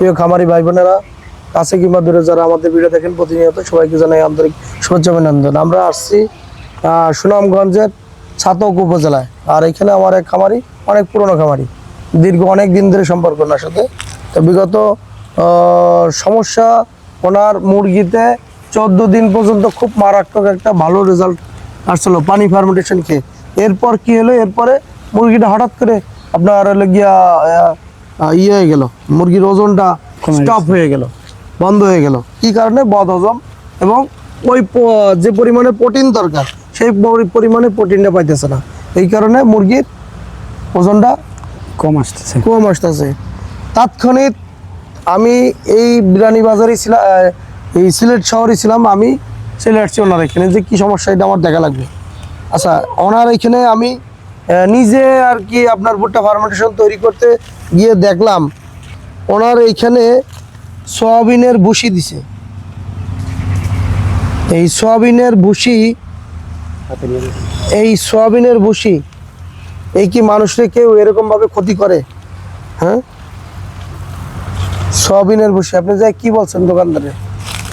প্রিয় খামারি ভাই বোনেরা কাছে কিংবা দূরে যারা আমাদের ভিডিও দেখেন প্রতিনিয়ত সবাইকে জানাই আন্তরিক শুভেচ্ছা অভিনন্দন। আমরা আসছি সুনামগঞ্জের ছাতক উপজেলায়। আর এখানে আমার এক খামারি, অনেক পুরনো খামারি, দীর্ঘ অনেক দিন ধরে সম্পর্ক ওনার সাথে। তো বিগত সমস্যা ওনার মুরগিতে চোদ্দ দিন পর্যন্ত খুব মারাত্মক একটা ভালো রেজাল্ট আসছিল পানি ফার্মেন্টেশন খেয়ে। এরপর কি হলো? এরপরে মুরগিটা হঠাৎ করে আপনার হলো গিয়া ইয়ে হয়ে গেল মুরগির ওজনটা স্টপ হয়ে গেল বন্ধ হয়ে গেল। কি কারণে? বদ হজম এবং ওই যে পরিমাণে প্রোটিন দরকার সেই পরিমাণে প্রোটিনটা পাইতেছে না। এই কারণে মুরগির ওজনটা কম আসতেছে। কম আসতেছে। তাৎক্ষণিক আমি এই বিরানি বাজারে ছিলাম এই সিলেট শহরে ছিলাম আমি চলে আসছি ওনার এখানে। যে কী সমস্যা এটা আমার দেখা লাগবে। আচ্ছা ওনার এখানে আমি নিজে আর কি আপনার ভুট্টা ফার্মেন্টেশন তৈরি করতে গিয়ে দেখলাম ওনার এইখানে সয়াবিনের ভুসি দিছে। এই সয়াবিনের ভুসি এই সয়াবিনের ভুসি এই কি মানুষরে কেউ এরকম ভাবে ক্ষতি করে? হ্যাঁ? সয়াবিনের ভুসি আপনি যাই কি বলছেন দোকানদারে?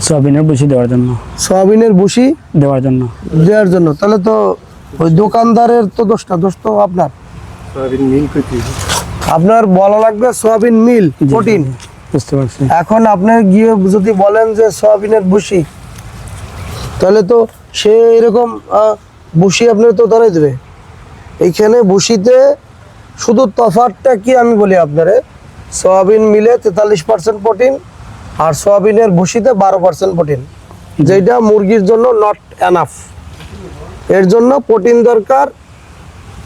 সয়াবিনের বসি দেওয়ার জন্য। সয়াবিনের ভুসি দেওয়ার জন্য। দেওয়ার জন্য। তাহলে তো ওই দোকানদারের তো দোষটা দোষ তো আপনার। আপনার বলা লাগবে সোয়াবিন মিল প্রোটিন। বুঝতে পারছি। এখন আপনি গিয়ে যদি বলেন যে সোয়াবিনের ভুসি তাহলে তো সে এরকম ভুসি আপনার তো ধরে দেবে। এইখানে ভুসিতে শুধু তফাতটা কি আমি বলি আপনারে? সোয়াবিন মিলে তেতাল্লিশ পার্সেন্ট প্রোটিন আর সোয়াবিনের ভুসিতে বারো পার্সেন্ট প্রোটিন। যেটা মুরগির জন্য নট এনাফ এর জন্য প্রোটিন দরকার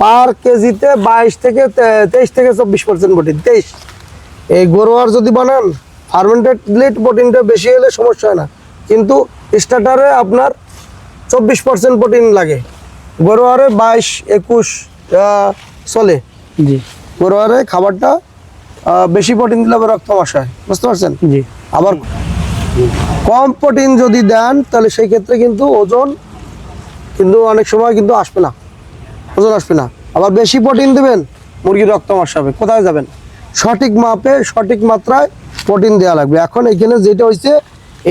পার কেজিতে বাইশ থেকে তেইশ থেকে চব্বিশ পার্সেন্ট প্রোটিন তেইশ। এই গরুয়ার যদি বানান ফার্মেন্টেড লিট প্রোটিনটা বেশি হলে সমস্যা হয় না। কিন্তু স্টার্টারে আপনার চব্বিশ পার্সেন্ট প্রোটিন লাগে। গরুয়ারে বাইশ একুশ চলে। জি। গরুয়ারে খাবারটা বেশি প্রোটিন দিলে রক্ত মাস হয়। বুঝতে পারছেন? জি। আবার কম প্রোটিন যদি দেন তাহলে সেই ক্ষেত্রে কিন্তু ওজন কিন্তু অনেক সময় কিন্তু আসবে না ওজন আসবে না। আবার বেশি প্রোটিন দেবেন মুরগির রক্ত মাসাবে কোথায় যাবেন? সঠিক মাপে সঠিক মাত্রায় প্রোটিন দেওয়া লাগবে। এখন এখানে যেটা হয়েছে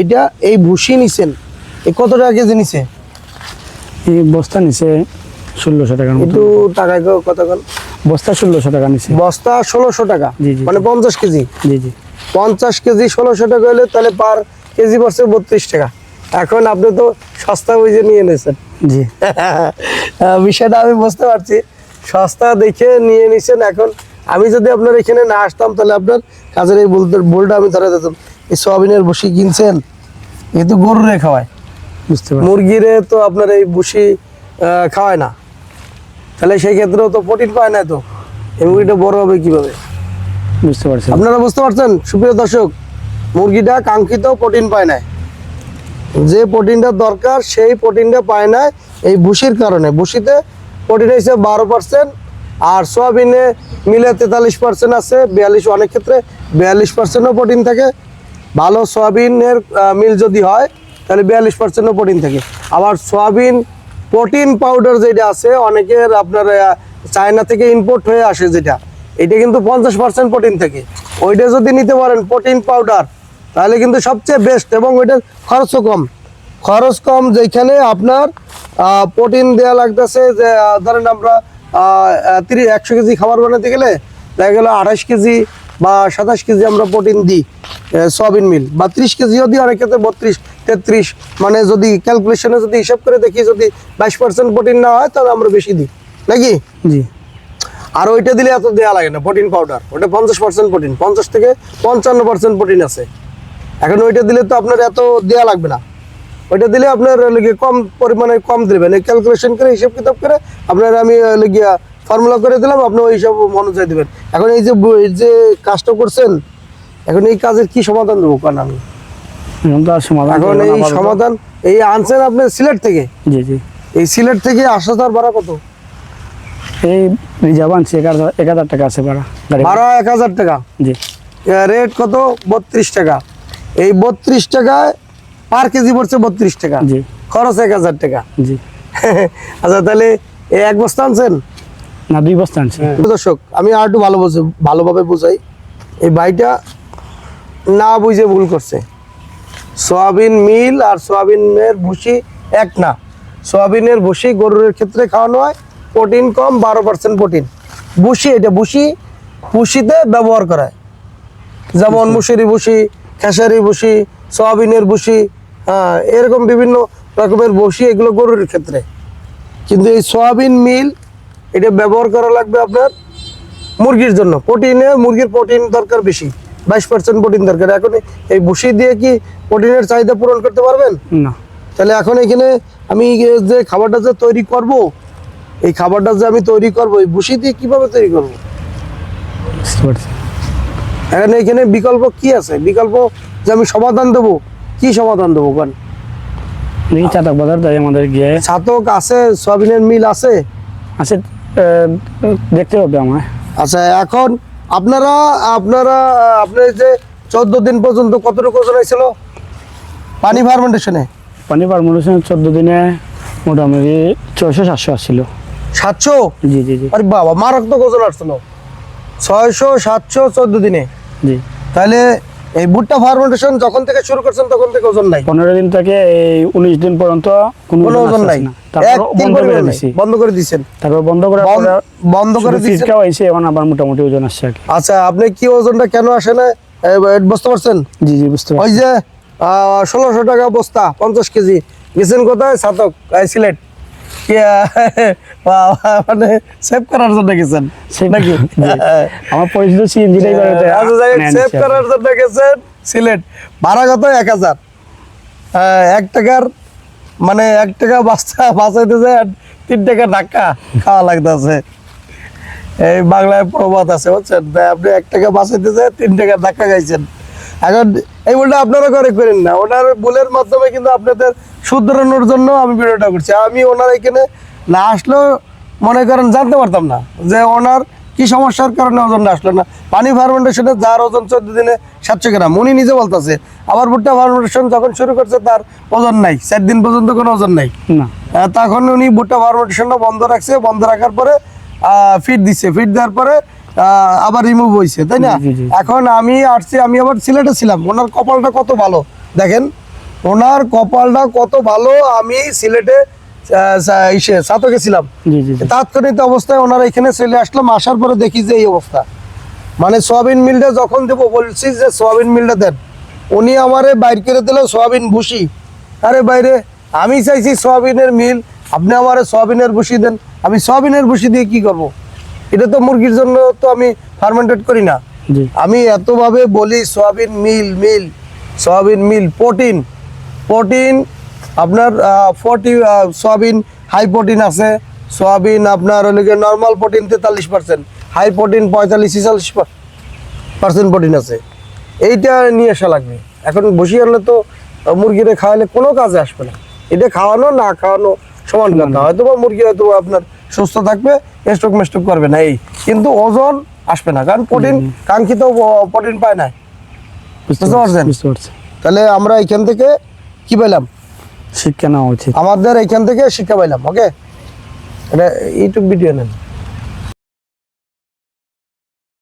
এটা এই ভুসি নিছেন এই কত টাকা কেজি নিছে? এই বস্তা নিছে ষোলোশো টাকা একটু টাকায় কত বস্তা ষোলোশো টাকা নিছে। বস্তা ষোলোশো টাকা? জি, জি। মানে পঞ্চাশ কেজি? জি জি। পঞ্চাশ কেজি ষোলোশো টাকা হলে তাহলে পার কেজি পড়ছে বত্রিশ টাকা। এখন আপনি তো সস্তা বুঝে নিয়ে নিয়েছেন জি। বিষয়টা আমি বুঝতে পারছি। সস্তা দেখে নিয়ে নিছেন এখন। আমি যদি আপনার এখানে না আসতাম তাহলে আপনার কাজের এই বলটা আমি ধরে দিতাম। এই সোয়াবিনের বসি কিনছেন? এ তো গরুরে খাওয়ায়। বুঝতে পারছি। মুরগিরে তো আপনার এই বসি খাওয়ায় না। তাহলে সেই ক্ষেত্রেও তো প্রোটিন পায় না তো। এই মুরগিটা বড় হবে কীভাবে? বুঝতে পারছি। আপনারা বুঝতে পারছেন? সুপ্রিয় দর্শক মুরগিটা কাঙ্ক্ষিত প্রোটিন পায় না যে প্রোটিনটা দরকার, সেই প্রোটিনটা পায় না এই ভুসির কারণে। ভুসিতে প্রোটিন হয়েছে বারো পার্সেন্ট আর সোয়াবিনে মিলে তেতাল্লিশ পার্সেন্ট আছে, বিয়াল্লিশ অনেক ক্ষেত্রে বিয়াল্লিশ পার্সেন্টও প্রোটিন থাকে। ভালো সোয়াবিনের মিল যদি হয়, তাহলে বিয়াল্লিশ পার্সেন্টও প্রোটিন থাকে। আবার সোয়াবিন প্রোটিন পাউডার যেটা আছে, অনেকের আপনার চায়না থেকে ইম্পোর্ট হয়ে আসে যেটা, এটা কিন্তু পঞ্চাশ পার্সেন্ট প্রোটিন থাকে। ওইটা যদি নিতে পারেন, প্রোটিন পাউডার তাহলে কিন্তু সবচেয়ে বেস্ট এবং ওইটার খরচও কম। খরচ কম যেখানে আপনার প্রোটিন দেওয়া লাগতেছে যে ধরেন আমরা তিরিশ একশো কেজি খাবার বানাতে গেলে দেখা গেলো আঠাশ কেজি বা সাতাশ কেজি আমরা প্রোটিন দিই সয়াবিন মিল বা ত্রিশ কেজিও দিই অনেক ক্ষেত্রে বত্রিশ তেত্রিশ মানে যদি ক্যালকুলেশনে যদি হিসাব করে দেখি যদি বাইশ পার্সেন্ট প্রোটিন না হয় তাহলে আমরা বেশি দিই। নাকি? জি। আর ওইটা দিলে এত দেওয়া লাগে না প্রোটিন পাউডার ওটা পঞ্চাশ পার্সেন্ট প্রোটিন পঞ্চাশ থেকে পঞ্চান্ন পার্সেন্ট প্রোটিন আছে। এখন ওইটা দিলে তো আপনার এত দেওয়া লাগবে না। ওইটা দিলে আপনার কম পরিমাণে কম দেবেন। এই ক্যালকুলেশন করে হিসাব কিতাব করে আপনার আমি লেগে ফর্মুলা করে দিলাম আপনি ওই সব অনুযায়ী দেবেন। এখন এই যে যে কাজটা করছেন এখন এই কাজের কি সমাধান দেবো কারণ আমি? এখন এই সমাধান এই আনছেন আপনি সিলেট থেকে? জি জি। এই সিলেট থেকে আসা তার ভাড়া কত? এই রিজার্ভ আনছি এক হাজার টাকা আছে ভাড়া। ভাড়া। এক হাজার টাকা। জি। রেট কত? বত্রিশ টাকা। এই বত্রিশ টাকায় পার কেজি পড়ছে বত্রিশ টাকা। জি। খরচ এক হাজার টাকা। জি। আচ্ছা তাহলে এই এক বস্তা আনছেন? না দুই বস্তা আনছি। দর্শক আমি আর একটু ভালো বুঝে ভালোভাবে বুঝাই। এই বাইটা না বুঝে ভুল করছে। সয়াবিন মিল আর সয়াবিনের ভুসি এক না। সয়াবিনের ভুসি গরুর ক্ষেত্রে খাওয়ানো হয়। প্রোটিন কম বারো পার্সেন্ট প্রোটিন। ভুসি এটা ভুসি ভুসিতে ব্যবহার করা হয়। যেমন মুসুরি ভুসি খেসারি ভুসি সয়াবিনের ভুসি হ্যাঁ এরকম বিভিন্ন রকমের ভুসি এগুলো গরুর ক্ষেত্রে। কিন্তু এই সয়াবিন মিল এটা ব্যবহার করা লাগবে আপনার মুরগির জন্য। প্রোটিনে মুরগির প্রোটিন দরকার বেশি বাইশ পার্সেন্ট প্রোটিন দরকার। এখন এই ভুসি দিয়ে কি প্রোটিনের চাহিদা পূরণ করতে পারবেন? না। তাহলে এখন এখানে আমি যে খাবারটা যে তৈরি করব এই খাবারটা যে আমি তৈরি করব এই ভুসি দিয়ে কীভাবে তৈরি করব? বুঝতে পারছি। এখন এখানে বিকল্প কি আছে? বিকল্প যে আমি সমাধান দেবো। কি সমাধান দেবো কোন? চাতক বাজার তাই আমাদের গিয়ে। ছাতক আছে সয়াবিনের মিল আছে? আছে দেখতে হবে আমায়। আচ্ছা এখন আপনারা আপনারা আপনার যে চোদ্দ দিন পর্যন্ত কতটুকু হয়েছিল? পানি ফার্মেন্টেশনে? পানি পারমোশন চোদ্দ দিনে মোটামুটি ছয়শো সাতশো আসছিল। সাতশো? জি জি জি। আরে বাবা মারাত্মক ওজন আসছিল। ছয়শো সাতশো চোদ্দ দিনে। জি। তাহলে এই ভুট্টা ফার্মেন্টেশন যখন থেকে শুরু করছেন তখন থেকে ওজন নাই? পনেরো দিন থেকে এই উনিশ দিন পর্যন্ত কোনো ওজন নাই। বন্ধ করে। দিছি। বন্ধ করে তারপর বন্ধ করে বন্ধ- করে এখন আবার মোটামুটি ওজন আসছে আচ্ছা আপনি কি ওজনটা কেন আসে না? বুঝতে পারছেন? জি জি বুঝতে ওই পারছি যে ষোলোশো টাকা বস্তা পঞ্চাশ কেজি। গেছেন কোথায়? সাতক সিলেট। মানে সেভ করার জন্য গেছেন? নাকি। আমার পরিচিত আচ্ছা সেভ করার জন্য গেছেন সিলেট। ভাড়া কত? এক হাজার। আহ, এক টাকার মানে এক টাকা বাস্তা বাঁচাইতে যায় আর তিন টাকা ধাক্কা খাওয়া লাগতেছে। এই বাংলায় প্রবাদ আছে বুঝছেন? আপনি এক টাকা বাঁচাইতে যায় তিন টাকা ধাক্কা খাইছেন। এখন এই বলটা আপনারা করে করেন না। ওনার ভুলের মাধ্যমে কিন্তু আপনাদের শুধরানোর জন্য আমি ভিডিওটা করছি। আমি ওনার এখানে না আসলেও মনে করেন জানতে পারতাম না যে ওনার কি সমস্যার কারণে ওজনটা আসলো না। পানি ফার্মেন্টেশনে যার ওজন চোদ্দ দিনে সাতশো গ্রাম উনি নিজে বলতেছে আবার ভুট্টা ফার্মেন্টেশন যখন শুরু করছে তার ওজন নাই চার দিন পর্যন্ত কোনো ওজন নাই। তখন উনি ভুট্টা ফার্মেন্টেশনটা বন্ধ রাখছে বন্ধ রাখার পরে ফিট দিচ্ছে। ফিট দেওয়ার পরে আবার রিমুভ হয়েছে তাই না। এখন আমি আসছি আমি আবার সিলেটে ছিলাম। ওনার কপালটা কত ভালো? দেখেন ওনার কপালটা কত ভালো আমি সিলেটে ইসে সাতকে ছিলাম। তাৎক্ষণিক অবস্থায় ওনারা এখানে চলে আসলাম আসার পরে দেখি যে এই অবস্থা। মানে সোয়াবিন মিলটা যখন দেবো বলছি যে সোয়াবিন মিলটা দেন। উনি আমারে বাইর করে দিল সোয়াবিন ভুসি। আরে বাইরে আমি চাইছি সোয়াবিনের মিল আপনি আমারে সোয়াবিনের ভুসি দেন। আমি সোয়াবিনের ভুসি দিয়ে কি করব। এটা তো মুরগির জন্য তো আমি ফার্মেন্টেড করি না। আমি এতভাবে বলি soybean meal meal soybean meal protein protein আপনার ফর্টি সয়াবিন হাই প্রোটিন আছে। সয়াবিন আপনার হলে নর্মাল প্রোটিন তেতাল্লিশ পার্সেন্ট হাই প্রোটিন পঁয়তাল্লিশ ছিচল্লিশ পার্সেন্ট প্রোটিন আছে। এইটা নিয়ে আসা লাগবে। এখন বসি আনলে তো মুরগিরে খাওয়ালে কোনো কাজে আসবে না। এটা খাওয়ানো না খাওয়ানো সমান কথা। হয়তো বা মুরগি হয়তো আপনার সুস্থ থাকবে স্টক মেস্টক করবে না এই। কিন্তু ওজন আসবে না কারণ প্রোটিন কাঙ্ক্ষিত প্রোটিন পায় না। বুঝতে পারছেন? তাহলে আমরা এখান থেকে কি পেলাম? শিক্ষা নেওয়া উচিত। আমাদের এখান থেকে শিক্ষা পাইলাম ওকে? এটা ইউটিউব ভিডিও নেন।